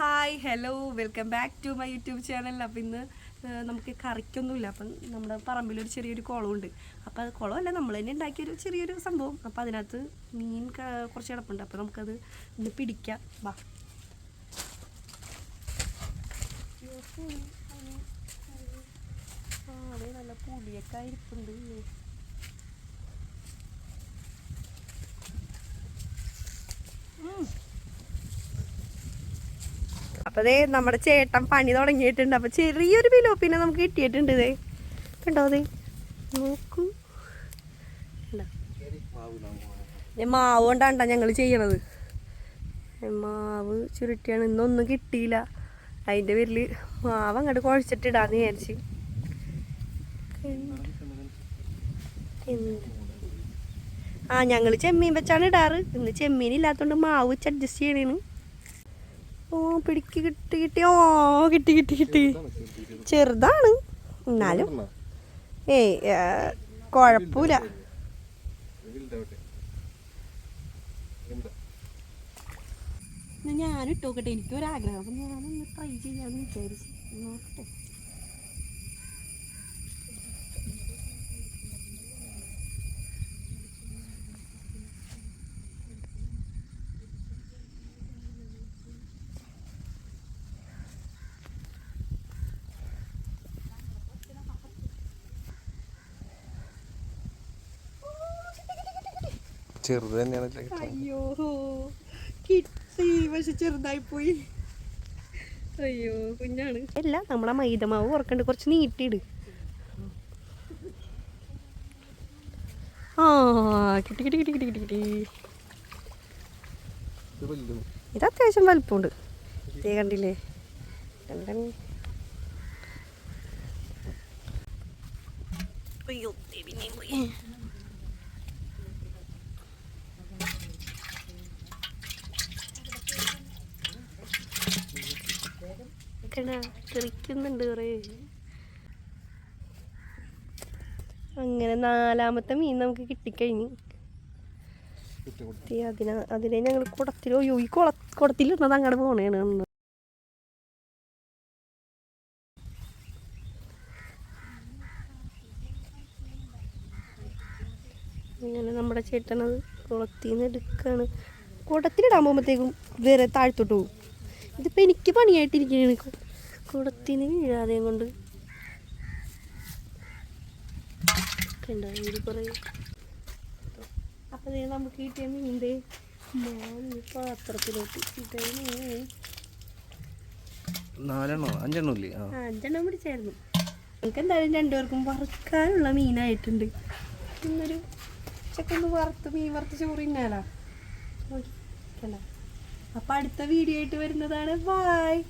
Hi hello welcome back to my YouTube channel. അപ്പം ഇന്ന് നമുക്ക് കറിക്കൊന്നുമില്ല. അപ്പം നമ്മുടെ പറമ്പിലൊരു ചെറിയൊരു കുളമുണ്ട്. അപ്പോൾ അത് കുളമല്ല നമ്മൾ തന്നെ ഉണ്ടാക്കിയൊരു ചെറിയൊരു സംഭവം. അപ്പോൾ അതിനകത്ത് മീൻ കുറച്ച് കിടപ്പുണ്ട്. അപ്പോൾ നമുക്കത് ഇന്ന് പിടിക്കാം. വാ. അതെ നല്ല പുളിയൊക്കെ ഇരിപ്പുണ്ട് അപ്പൊ ദേ നമ്മുടെ ചേട്ടൻ പണി തുടങ്ങിയിട്ടുണ്ട്. അപ്പൊ ചെറിയൊരു ബിലോ പിന്നെ നമുക്ക് കിട്ടിയിട്ടുണ്ട് ഇതേ. കണ്ടോ അതേ? നോക്കൂ. മാവ് കൊണ്ടാണ്ടാ ഞങ്ങൾ ചെയ്യണത്. മാവ് ചുരുട്ടിയാണ്. ഇന്നൊന്നും കിട്ടിയില്ല. അതിന്റെ പേരിൽ മാവ് അങ്ങോട്ട് കുഴച്ചിട്ടിടാന്ന് വിചാരിച്ച്? ആ ഞങ്ങൾ ചെമ്മീൻ വെച്ചാണ് ഇടാറ്. ഇന്ന് ചെമ്മീൻ ഇല്ലാത്തതുകൊണ്ട് മാവ് വെച്ച് അഡ്ജസ്റ്റ് ചെയ്യണേന്ന് ഓ പിടിക്ക് കിട്ടി കിട്ടി. ഓ കിട്ടി കിട്ടി കിട്ടി. ചെറുതാണ്. എന്നാലും. ഏയ് കുഴപ്പമില്ല ഞാൻ ഇട്ടോക്കട്ടെ എനിക്കൊരാഗ്രഹം. ഞാനൊന്ന് ട്രൈ ചെയ്യാന്ന് വിചാരിച്ചു. നോക്കട്ടെ. ചെറുത് തന്നെയാണ് അയ്യോ. കിട്ടി. പക്ഷെ ചെറുതായി പോയി. അയ്യോ കുഞ്ഞാണ്. അല്ല നമ്മളെ മൈദമാവ് കുറക്കണ്ട്. കുറച്ച് നീട്ടിയിട്. ആ കിട്ടി കിട്ടി കിട്ടി കിട്ടി കിട്ടി കിട്ടി. ഇത് അത്യാവശ്യം വലുപ്പമുണ്ട് ഇതേ കണ്ടില്ലേ? അയ്യോ കണ്ടാ, തെറിക്കുന്നുണ്ട് കുറേ. അങ്ങനെ നാലാമത്തെ മീൻ നമുക്ക് കിട്ടിക്കഴിഞ്ഞു. അതിന അതിനെ ഞങ്ങൾ കുടത്തിൽ യോ ഈ കുള കുടത്തിലിരുന്നത് അങ്ങോട്ട് പോണേണ് അന്ന്. അങ്ങനെ നമ്മുടെ ചേട്ടനത് കുളത്തിൽ നിന്ന് എടുക്കാണ്. കുടത്തിലിടാൻ പോകുമ്പോഴത്തേക്കും വേറെ താഴ്ത്തോട്ട് പോകും. ഇതിപ്പോൾ എനിക്ക് പണിയായിട്ടിരിക്കുകയാണ്. കുടത്തിന് വീഴാതെയും കൊണ്ട്. ഇത് കുറേ. അപ്പോൾ നമുക്ക് കിട്ടിയ മീന്റെ മോന് പാത്രത്തിലോട്ട് ഇട്ടേ നാലെണ്ണോ? അഞ്ചെണ്ണോ ഇല്ലേ? അഞ്ചെണ്ണം പിടിച്ചായിരുന്നു. നമുക്ക് എന്തായാലും രണ്ടുപേർക്കും വറുക്കാനുള്ള മീനായിട്ടുണ്ട്. ഇന്നൊരു ഉച്ചക്കൊന്ന് വറുത്ത് മീൻ വറുത്ത് ചോറ് തിന്നാലാ? കണ്ട അപ്പം അടുത്ത വീഡിയോ ആയിട്ട് വരുന്നതാണ്. ബായ്